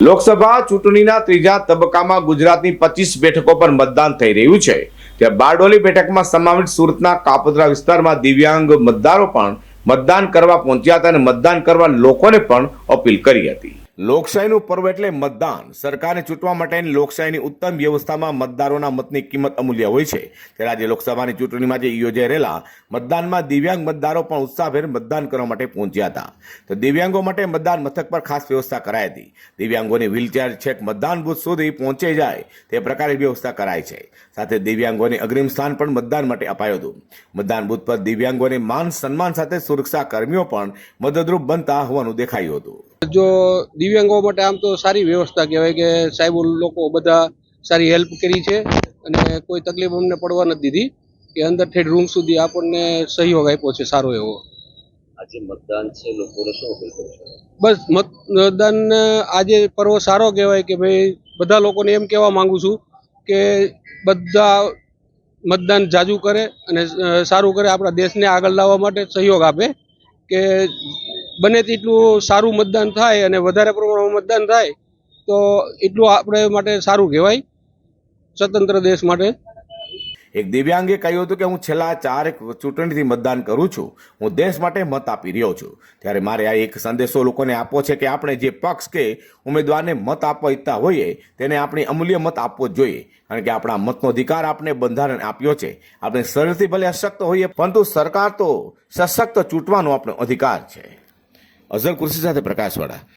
લોકસભા ચૂંટણીના ત્રીજા તબક્કામાં ગુજરાતની પચીસ બેઠકો પર મતદાન થઈ રહ્યું છે. ત્યાં બારડોલી બેઠકમાં સમાવિત સુરતના કાપોદ્રા વિસ્તારમાં દિવ્યાંગ મતદારો પણ મતદાન કરવા પહોંચ્યા હતા અને મતદાન કરવા લોકોને પણ અપીલ કરી હતી. લોકશાહીનું પર્વ એટલે મતદાન. સરકારને ચૂંટવા માટેની લોકશાહીની ઉત્તમ વ્યવસ્થામાં મતદારોના મતની કિંમત અમૂલ્ય હોય છે. ત્યારે આજે લોકસભાની ચૂંટણીમાં જે યોજાઈ રહેલા મતદાનમાં દિવ્યાંગ મતદારો પણ ઉત્સાહભેર મતદાન કરવા માટે પહોંચ્યા હતા. તો દિવ્યાંગો માટે મતદાન મથક પર ખાસ વ્યવસ્થા કરાઈ હતી. દિવ્યાંગોની વ્હીલચેર છેક મતદાન બૂથ સુધી પહોંચી જાય તે પ્રકારે વ્યવસ્થા કરાઈ છે. સાથે દિવ્યાંગોને અગ્રિમ સ્થાન પણ મતદાન માટે અપાયું હતું. મતદાન બૂથ પર દિવ્યાંગોને માન સન્માન સાથે સુરક્ષા કર્મીઓ પણ મદદરૂપ બનતા હોવાનું દેખાયું હતું. જો દિવ્યાંગો માટે આમ તો સારી વ્યવસ્થા કહેવાય કે સાહેબ લોકો બધા સારી હેલ્પ કરી છે અને કોઈ તકલીફ અમને પડવા નથી દીધી કે અંદર ઠેઠ રૂમ સુધી આપણને સહયોગ આપ્યો છે સારો એવો. આજે મતદાન છે લોકોને શું બસ મતદાન આજે પર્વ સારો કહેવાય કે ભાઈ બધા લોકોને એમ કહેવા માંગુ છું કે બધા મતદાન જાજુ કરે અને સારું કરે આપણા દેશને આગળ લાવવા માટે સહયોગ આપે. કે બને તેટલું સારું મતદાન થાય અને વધારે પ્રમાણમાં મતદાન થાય, તો એટલું આપણે માટે સારું કહેવાય. સ્વતંત્ર દેશ માટે. એક દિવ્યાંગે કહ્યું હતું કે હું છેલ્લા ચાર ચૂંટણીથી મતદાન કરું છું. હું દેશ માટે મત આપી રહ્યો છું. ત્યારે મારે આ એક સંદેશો લોકોને આપવો છે કે આપણે જે પક્ષ કે ઉમેદવારને મત આપવા ઈચ્છતા હોઈએ, તેને આપણી અમૂલ્ય મત આપવો જ જોઈએ. કારણ કે આપણા મતનો અધિકાર આપણે બંધારણ આપ્યો છે. આપણે શરીરથી ભલે અશક્ત હોઈએ, પરંતુ સરકાર તો સશક્ત ચૂંટવાનો આપણો અધિકાર છે. અઝર કૃષિ સાથે પ્રકાશવાળા.